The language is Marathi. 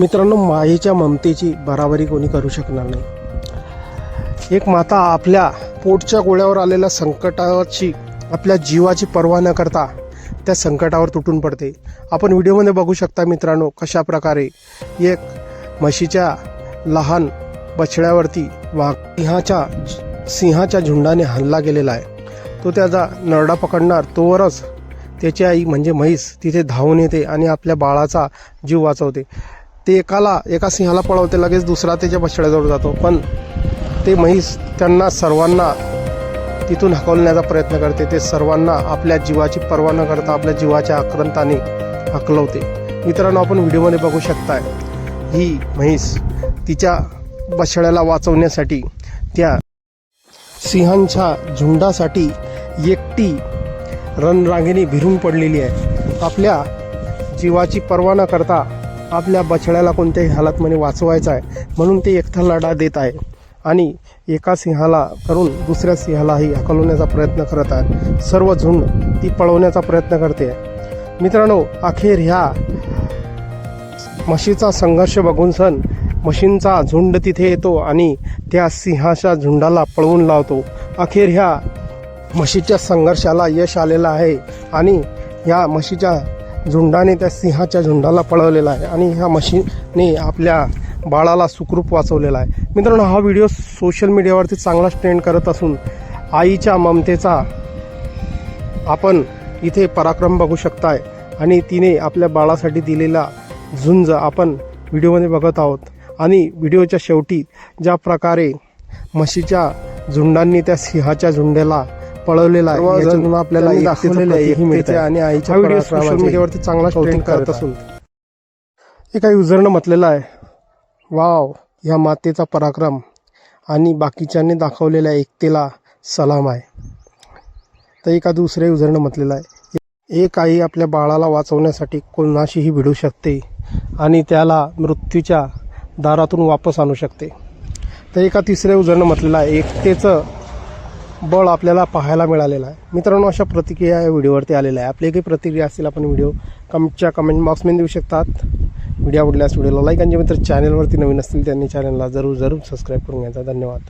मित्रांनो मायेच्या ममतेची बराबरी कोणी करू शकणार नाही. एक माता आपल्या पोटच्या गोळ्यावर आलेल्या संकटाची आपल्या जीवाची पर्वा न करता त्या संकटावर तुटून पडते. आपण व्हिडिओमध्ये बघू शकता मित्रांनो कशा प्रकारे एक म्हशीच्या लहान बछड्यावरती वाघ सिंहाच्या सिंहाच्या झुंडाने हल्ला गेलेला आहे. तो त्याचा नरडा पकडणार तोवरच त्याची आई म्हणजे म्हैस तिथे धावून येते आणि आपल्या बाळाचा जीव वाचवते. ते एकाला एका सिंहाला पळवते लगेच दुसरा त्याच्या बछड्याजवळ जातो. पण ते म्हैस त्यांना सर्वांना तिथून हकलण्याचा प्रयत्न करते. ते सर्वांना आपल्या जीवाची पर्वा न करता आपल्या जीवाच्या आक्रंताने हकलवते. मित्रांनो आपण व्हिडिओमध्ये बघू शकताय ही म्हैस तिच्या बछड्याला वाचवण्यासाठी त्या सिंहांच्या झुंडासाठी एकटी रणरांगेने भिरून पडलेली आहे. आपल्या जीवाची पर्वा न करता आपल्या बछड्याला कोणत्याही हालातमध्ये वाचवायचं आहे म्हणून ते एकटा लढा देत आहे. आणि एका सिंहाला करून दुसऱ्या सिंहालाही हकलवण्याचा प्रयत्न करत आहे. सर्व झुंड ती पळवण्याचा प्रयत्न करते. मित्रांनो अखेर ह्या म्हशीचा संघर्ष बघून सण म्हशींचा झुंड तिथे येतो आणि त्या सिंहाच्या झुंडाला पळवून लावतो. अखेर ह्या म्हशीच्या संघर्षाला यश आलेलं आहे आणि ह्या म्हशीच्या झुंडाने त्या सिंहाच्या झुंडाला पळवलेला आहे आणि ह्या म्हशीने आपल्या बाळाला सुखरूप वाचवलेला आहे. मित्रांनो हा व्हिडिओ सोशल मीडियावरती चांगलाच ट्रेंड करत असून आईच्या ममतेचा आपण इथे पराक्रम बघू शकताय आणि तिने आपल्या बाळासाठी दिलेला झुंज आपण व्हिडिओमध्ये बघत आहोत. आणि व्हिडिओच्या शेवटी ज्या प्रकारे म्हशीच्या झुंडांनी त्या सिंहाच्या झुंड्याला पळवलेला आहे. याच्यातून आपल्याला दाखवलेलं आहे एकतेचे आणि आईच्या व्हिडिओ सोशल मीडियावरती चांगला ट्रेंड करत असून. एका युजरनं म्हटलेलं आहे. वाव ह्या मातेचा पराक्रम आणि बाकीच्यांनी दाखवलेल्या एकतेला सलाम आहे. तर एका दुसऱ्या युजरनं म्हटलेलं आहे. एक आई आपल्या बाळाला वाचवण्यासाठी कोणाशीही भिडू शकते आणि त्याला मृत्यूच्या दारातून वापस आणू शकते. तर एका तिसऱ्या युजरनं म्हटलेलं आहे. एकतेचं बळ आपल्याला पाहायला मिळालेलं आहे. मित्रांनो अशा प्रतिक्रिया या व्हिडिओवरती आलेल्या आहे आपली काही प्रतिक्रिया असतील आपण व्हिडिओ कमेंटच्या कमेंट बॉक्समध्ये देऊ शकतात. व्हिडिओ आवडल्यास व्हिडिओला लाईक आणि जे मित्र चॅनलवरती नवीन असतील त्यांनी चॅनलला जरूर जरूर सबस्क्राईब करून घ्यायचा. धन्यवाद.